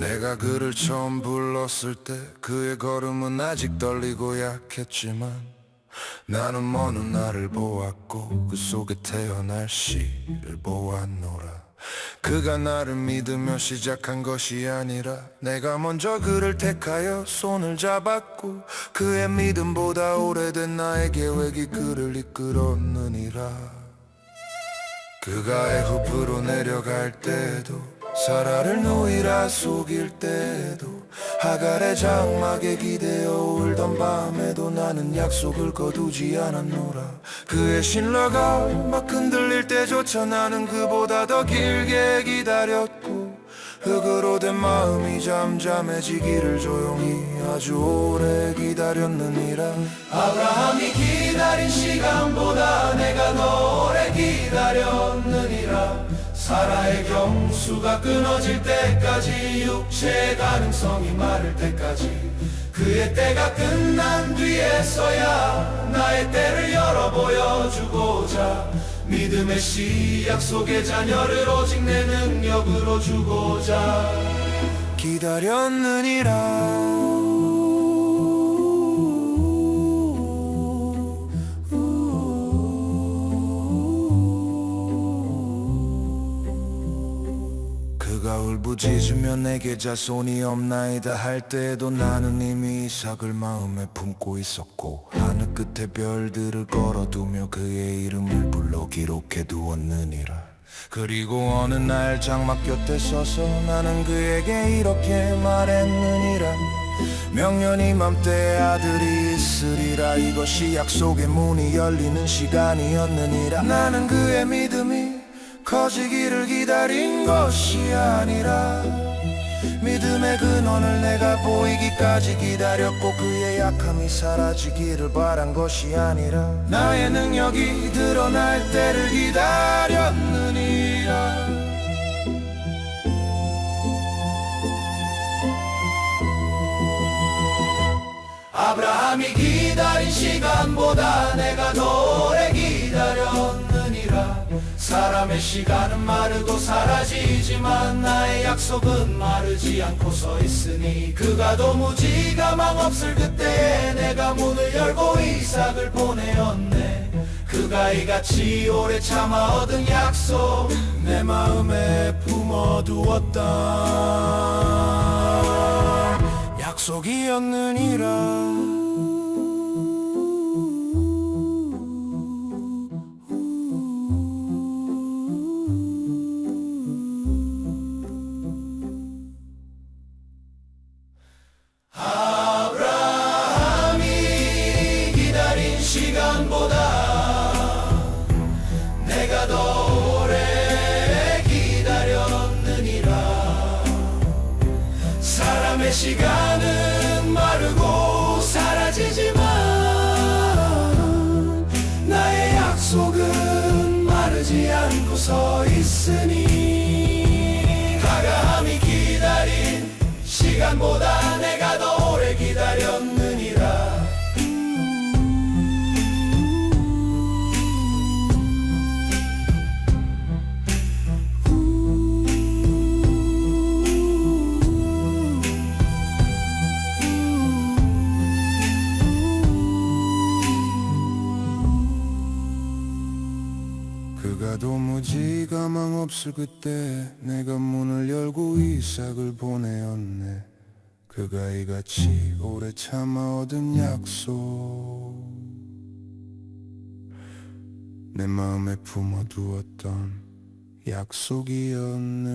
내가 그를 처음 불렀을 때 그의 걸음은 아직 떨리고 약했지만 나는 먼 훗날을 보았고 그 속에 태어날 시를 보았노라 그가 나를 믿으며 시작한 것이 아니라 내가 먼저 그를 택하여 손을 잡았고 그의 믿음보다 오래된 나의 계획이 그를 이끌었느니라. 그가 애굽으로 내려갈 때도 사라를 노이라 속일 때도 하갈의 장막에 기대어 울던 밤에도 나는 약속을 거두지 않았노라. 그의 신뢰가 막 흔들릴 때조차 나는 그보다 더 길게 기다렸고 흙으로 된 마음이 잠잠해지기를 조용히 아주 오래 기다렸느니라. 아브라함이 기다린 시간보다 내가 더 오래 기다렸느니라 사라의 경수가 끊어질 때까지 육체의 가능성이 마를 때까지 그의 때가 끝난 뒤에서야 나의 때를 열어 보여주고자 믿음의 씨 약 속의 자녀를 오직 내 능력으로 주고자 기다렸느니라 그가 울부짖으며 내게 자손이 없나이다 할 때에도 나는 이미 이삭을 마음에 품고 있었고 하늘 끝에 별들을 걸어두며 그의 이름을 불러 기록해 두었느니라. 그리고 어느 날 장막 곁에 서서 나는 그에게 이렇게 말했느니라. 명년 이맘때 아들이 있으리라. 이것이 약속의 문이 열리는 시간이었느니라. 나는 그의 믿음이 커지기를 기다린 것이 아니라 믿음의 근원을 내가 보이기까지 기다렸고 그의 약함이 사라지기를 바란 것이 아니라 나의 능력이 드러날 때를 기다렸느니라. 아브라함이 기다린 시간보다 내가 더 오래 사람의 시간은 마르고 사라지지만 나의 약속은 마르지 않고 서 있으니 그가 도무지 가망 없을 그때에 내가 문을 열고 이삭을 보내었네. 그가 이같이 오래 참아 얻은 약속 내 마음에 품어두었다. 약속이었느니라 않고 서 그가 도무지 가망 없을 그때 내가 문을 열고 이삭을 보내었네. 그가 이같이 오래 참아 얻은 약속. 내 마음에 품어두었던 약속이었느니라